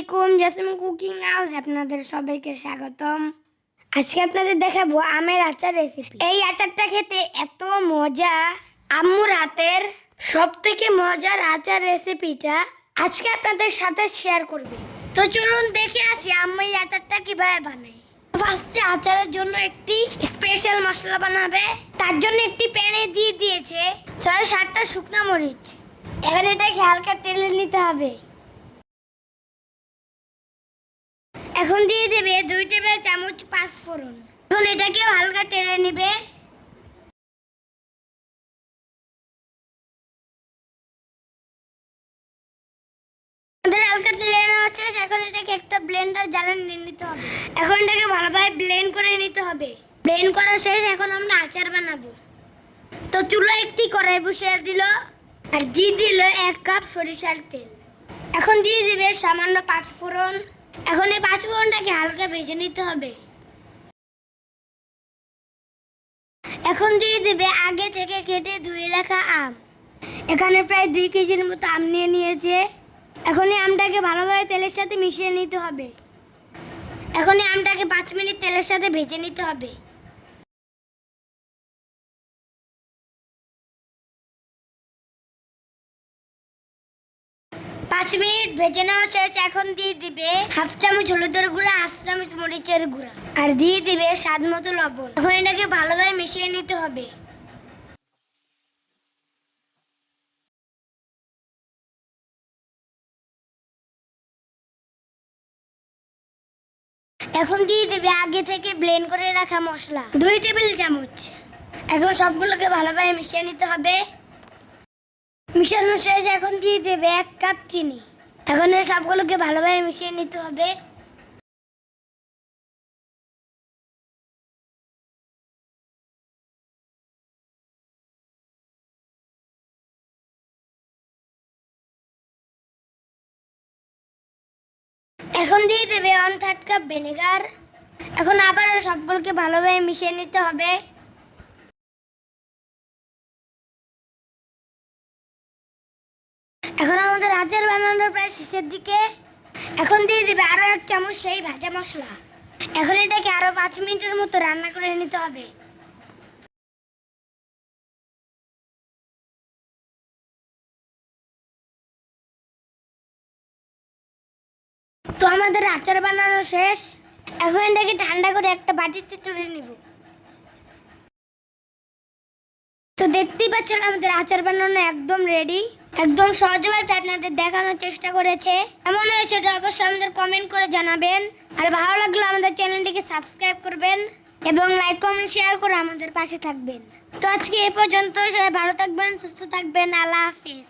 আলাইকুম Jasim cooking house আপনাদের সবাইকে স্বাগতম। আজকে আপনাদের দেখাবো আমের আচার রেসিপি এই আচারটা খেতে এত মজা। আম্মুর হাতের সব থেকে মজার আচার রেসিপিটা আজকে আপনাদের সাথে শেয়ার করবে। তো চলুন দেখে আসি আম্মু এই আচারটা কীভাবে বানায়। ফার্স্টে আচারের জন্য একটি স্পেশাল মশলা বানাবে। তার জন্য একটি প্যানে দিয়ে দিয়েছে ছয় সাতটা শুকনা মরিচ। এখন এটাকে হালকা তেলে নিতে হবে। এখন দিয়ে দেবে দুই টেবিল চামচ পাঁচ ফোড়ন। এখন এটাকে হালকা তেলে নেবে। আমাদের হালকা তেলে নেওয়া শেষ, এখন এটাকে একটা ব্লেন্ডার নিয়ে নিতে হবে। এখন এটাকে ভালোভাবে ব্লেন্ড করে নিতে হবে। ব্লেন্ড করা শেষ, এখন আমরা আচার বানাবো। তো চুলা একটি কড়াই বসিয়ে দিল, আর দিয়ে দিল এক কাপ সরিষার তেল। এখন দিয়ে দিবে সামান্য পাঁচ ফোড়ন। এখন এই পাঁচ ফোড়নটাকে হালকা ভেজে নিতে হবে। এখন দিয়ে দেবে আগে থেকে কেটে ধুয়ে রাখা আম। এখানে প্রায় দুই কেজির মতো আম নিয়ে নিয়েছে। এখন এই আমটাকে ভালোভাবে তেলের সাথে মিশিয়ে নিতে হবে। এখন এই আমটাকে পাঁচ মিনিট তেলের সাথে ভেজে নিতে হবে। পাঁচ মিনিট ভেজে নেওয়া শেষ, এখন দিয়ে দিবে হাফ চামচ হলুদের গুঁড়া, হাফ চামচ মরিচের গুঁড়া। আর দিয়ে দিবে স্বাদ মতো লবণ। এখন এটাকে ভালোভাবে মিশিয়ে নিতে হবে। এখন দিয়ে দেবে আগে থেকে ব্লেন্ড করে রাখা মশলা। দুই টেবিল চামচ। এখন সবগুলোকে ভালোভাবে মিশিয়ে নিতে হবে। মিশানো শেষ, এখন দিয়ে দেবে এক কাপ চিনি। এখন সবগুলোকে ভালোভাবে মিশিয়ে নিতে হবে। এখন দিয়ে দেবে ওয়ান থার্ড কাপ ভিনেগার এখন আবার সবগুলোকে ভালোভাবে মিশিয়ে নিতে হবে। এখন আমাদের আচার বানানোর প্রায় শেষের দিকে। এখন দিয়ে দেবে আরও এক চামচ সেই ভাজা মশলা। এখন এটাকে আরও পাঁচ মিনিটের মতো রান্না করে নিতে হবে। তো আমাদের আচার বানানো শেষ। এখন এটাকে ঠান্ডা করে একটা বাটিতে তুলে নিব। তো দেখতেই পাচ্ছেন আমাদের আচার বানানো একদম রেডি একদম সহজভাবে আপনাদের দেখানোর চেষ্টা করেছে। এমন হয়েছে এটা অবশ্যই আমাদের কমেন্ট করে জানাবেন। আর ভালো লাগলে আমাদের চ্যানেলটিকে সাবস্ক্রাইব করবেন এবং লাইক কমেন্ট শেয়ার করে আমাদের পাশে থাকবেন। তো আজকে এ পর্যন্ত সবাই ভালো থাকবেন, সুস্থ থাকবেন। আল্লাহ হাফিজ।